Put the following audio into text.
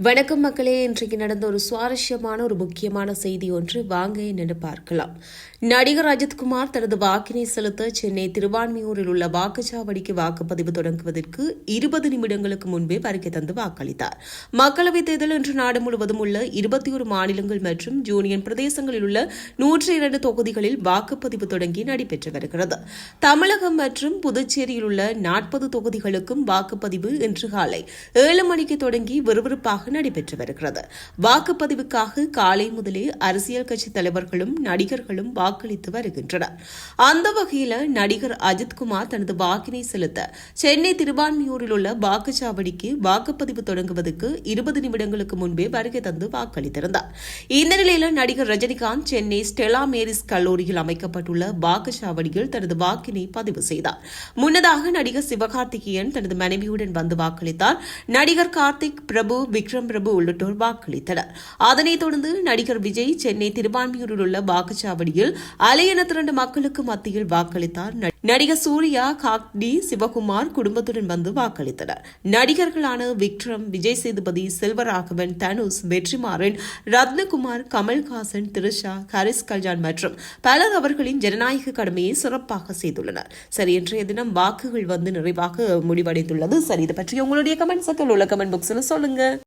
வணக்கம் மக்களே இன்றைக்கு நடந்த ஒரு சுவாரஸ்யமான ஒரு முக்கியமான செய்தி ஒன்று வாங்க என்னென்னு பார்க்கலாம். நடிகர் அஜித்குமார் தனது வாக்கினை செலுத்த சென்னை திருவான்மியூரில் உள்ள வாக்குச்சாவடிக்கு வாக்குப்பதிவு தொடங்குவதற்கு இருபது நிமிடங்களுக்கு முன்பே வருகை தந்து வாக்களித்தார். மக்களவைத் தேர்தல் இன்று நாடு முழுவதும் உள்ள இருபத்தி ஒரு மாநிலங்கள் மற்றும் யூனியன் பிரதேசங்களில் உள்ள நூற்றி இரண்டு தொகுதிகளில் வாக்குப்பதிவு தொடங்கி நடைபெற்று வருகிறது. தமிழகம் மற்றும் புதுச்சேரியில் உள்ள நாற்பது தொகுதிகளுக்கும் வாக்குப்பதிவு இன்று காலை ஏழு மணிக்கு தொடங்கி விறுவிறுப்பாக நடைபெற்று வருகிறது. வாக்குப்பதிவுக்காக காலை முதலே அரசியல் கட்சி தலைவர்களும் நடிகர்களும் வாக்களித்து வருகின்றனர். அந்த வகையில் நடிகர் அஜித்குமார் தனது வாக்கினை செலுத்த சென்னை திருவான்மியூரில் உள்ள வாக்குச்சாவடிக்கு வாக்குப்பதிவு தொடங்குவதற்கு இருபது நிமிடங்களுக்கு முன்பே வருகை தந்து வாக்களித்திருந்தார். இந்த நிலையில் நடிகர் ரஜினிகாந்த் சென்னை ஸ்டெலா மேரிஸ் கல்லூரியில் அமைக்கப்பட்டுள்ள வாக்குச்சாவடியில் தனது வாக்கினை பதிவு செய்தார். முன்னதாக நடிகர் சிவகார்த்திகேயன் தனது மனைவியுடன் வந்து வாக்களித்தார். நடிகர் கார்த்திக் பிரபு விக்ரம் பிரபு உள்ளிட்டோர் வாக்களித்தனர். அதனைத் தொடர்ந்து நடிகர் விஜய் சென்னை திருவான்மியூரில் உள்ள வாக்குச்சாவடியில் அலையென மக்களுக்கு மத்தியில் வாக்களித்தார். நடிகர் சூர்யா காக்டி சிவகுமார் குடும்பத்துடன் வந்து வாக்களித்தனர். நடிகர்களான விக்ரம் விஜய் சேதுபதி செல்வராகவன் தனுஷ் வெற்றிமாறன் ரத்னகுமார் கமல்ஹாசன் திரிஷா ஹரிஸ் கல்யாண் மற்றும் பலர் அவர்களின் ஜனநாயக கடமையை சிறப்பாக செய்துள்ளனர். சரி இன்றைய தினம் வாக்குகள் வந்து நிறைவாக முடிவடைந்துள்ளது. சரி இதை பற்றி உங்களுடைய கமெண்ட்ஸுக்கள் உள்ள கமெண்ட் பாக்ஸில் சொல்லுங்க.